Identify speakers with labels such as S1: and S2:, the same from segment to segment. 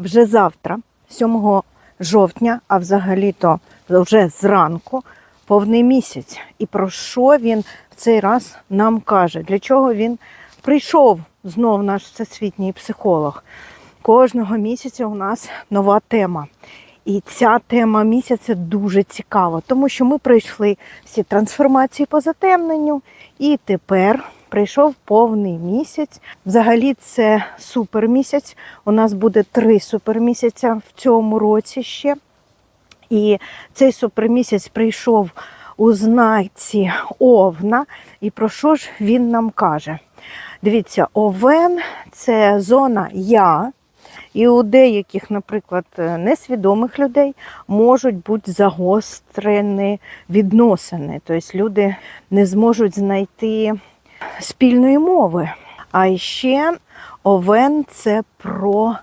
S1: вже завтра, 7 жовтня, а взагалі-то вже зранку, повний місяць. І про що він в цей раз нам каже? Для чого він прийшов знов наш всесвітній психолог? Кожного місяця у нас нова тема. І ця тема місяця дуже цікава, тому що ми пройшли всі трансформації по затемненню, і тепер прийшов повний місяць. Взагалі, це супермісяць. У нас буде три супермісяця в цьому році ще. І цей супермісяць прийшов у знаці Овна. І про що ж він нам каже? Дивіться, Овен це зона Я. І у деяких, наприклад, несвідомих людей можуть бути загострені відносини. Тобто люди не зможуть знайти спільної мови. А ще овен це про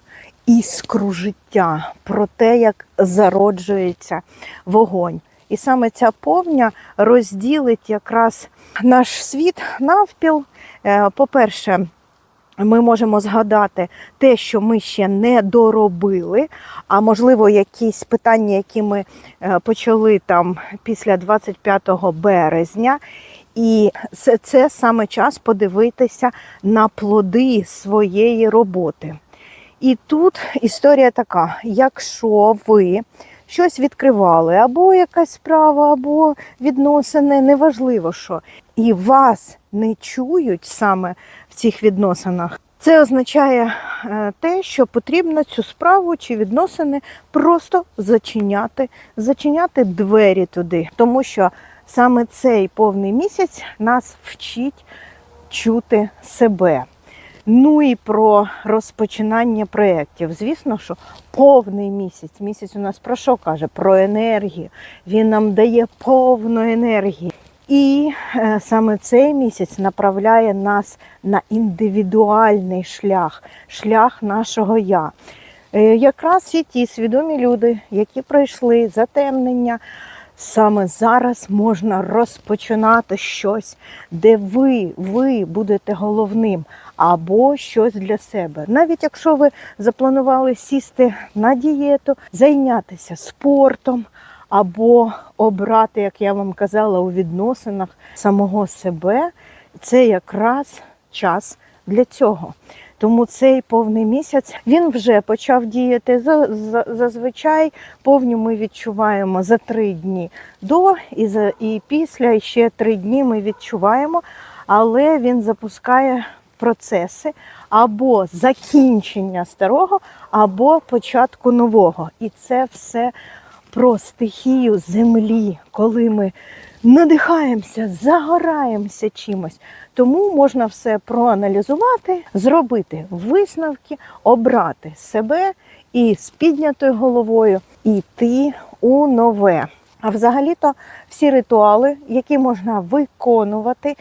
S1: іскру життя, про те, як зароджується вогонь. І саме ця повня розділить якраз наш світ навпіл. Е, По-перше, ми можемо згадати те, що ми ще не доробили, а можливо, якісь питання, які ми е, почали там після 25 березня. І це, це саме час подивитися на плоди своєї роботи. І тут історія така: якщо ви щось відкривали, або якась справа, або відносини, неважливо що, і вас не чують саме в цих відносинах, це означає е, те, що потрібно цю справу чи відносини просто зачиняти, зачиняти двері туди, тому що саме цей повний місяць нас вчить чути себе. Ну і про розпочинання проєктів. Звісно, що повний місяць. Місяць у нас про що каже? Про енергію. Він нам дає повну енергію. І е, саме цей місяць направляє нас на індивідуальний шлях, шлях нашого я. Е, якраз всі ті свідомі люди, які пройшли затемнення, саме зараз можна розпочинати щось, де ви, ви будете головним, або щось для себе. Навіть якщо ви запланували сісти на дієту, зайнятися спортом. Або обрати, як я вам казала, у відносинах самого себе, це якраз час для цього. Тому цей повний місяць він вже почав діяти. За- за- Зазвичай повню ми відчуваємо за три дні до і, за, і після і ще три дні ми відчуваємо, але він запускає процеси або закінчення старого, або початку нового. І це все про стихію землі, коли ми надихаємося, загораємося чимось. Тому можна все проаналізувати, зробити висновки, обрати себе і з піднятою головою йти у нове. А взагалі-то всі ритуали, які можна виконувати,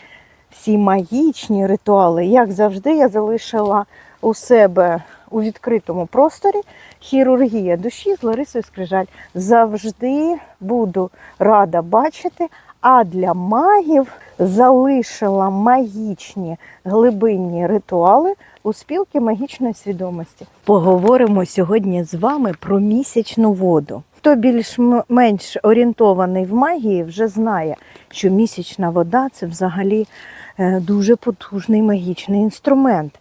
S1: всі магічні ритуали, як завжди, я залишила у себе у відкритому просторі хірургія душі з Ларисою Скрижаль. Завжди буду рада бачити. А для магів залишила магічні глибинні ритуали у спілки магічної свідомості. Поговоримо сьогодні з вами про місячну воду. Хто більш-менш орієнтований в магії, вже знає, що місячна вода це взагалі е, дуже потужний магічний інструмент.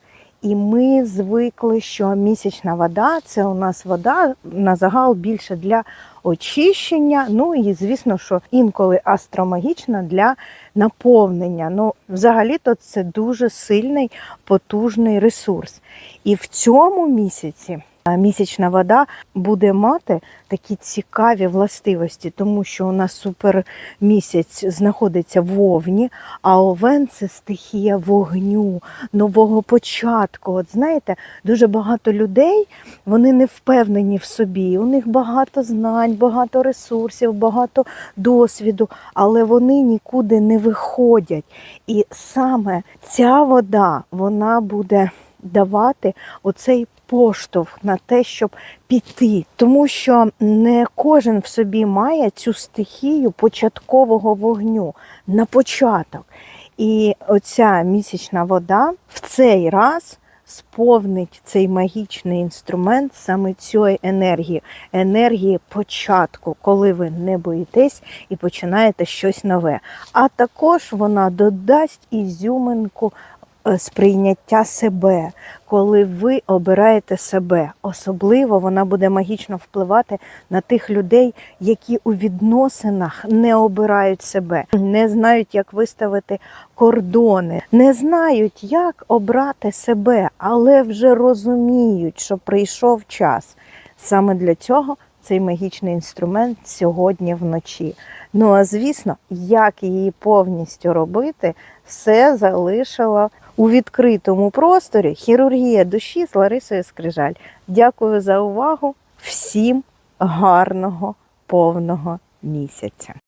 S1: І ми звикли, що місячна вода це у нас вода на загал більше для очищення. Ну і звісно, що інколи астромагічна для наповнення. Ну, взагалі-то це дуже сильний, потужний ресурс. І в цьому місяці місячна вода буде мати такі цікаві властивості, тому що у нас супермісяць знаходиться в Овні, а Овен це стихія вогню, нового початку. От знаєте, дуже багато людей вони не впевнені в собі. У них багато знань, багато ресурсів, багато досвіду, але вони нікуди не виходять. І саме ця вода вона буде давати оцей поштовх на те, щоб піти, тому що не кожен в собі має цю стихію початкового вогню на початок. І оця місячна вода в цей раз сповнить цей магічний інструмент саме цієї енергії, енергії початку, коли ви не боїтесь і починаєте щось нове. А також вона додасть ізюминку сприйняття себе, коли ви обираєте себе. Особливо вона буде магічно впливати на тих людей, які у відносинах не обирають себе, не знають, як виставити кордони, не знають, як обрати себе, але вже розуміють, що прийшов час. Саме для цього цей магічний інструмент сьогодні вночі. Ну а звісно, як її повністю робити, все залишила у відкритому просторі хірургія душі з Ларисою Скрижаль. Дякую за увагу. Всім гарного повного місяця.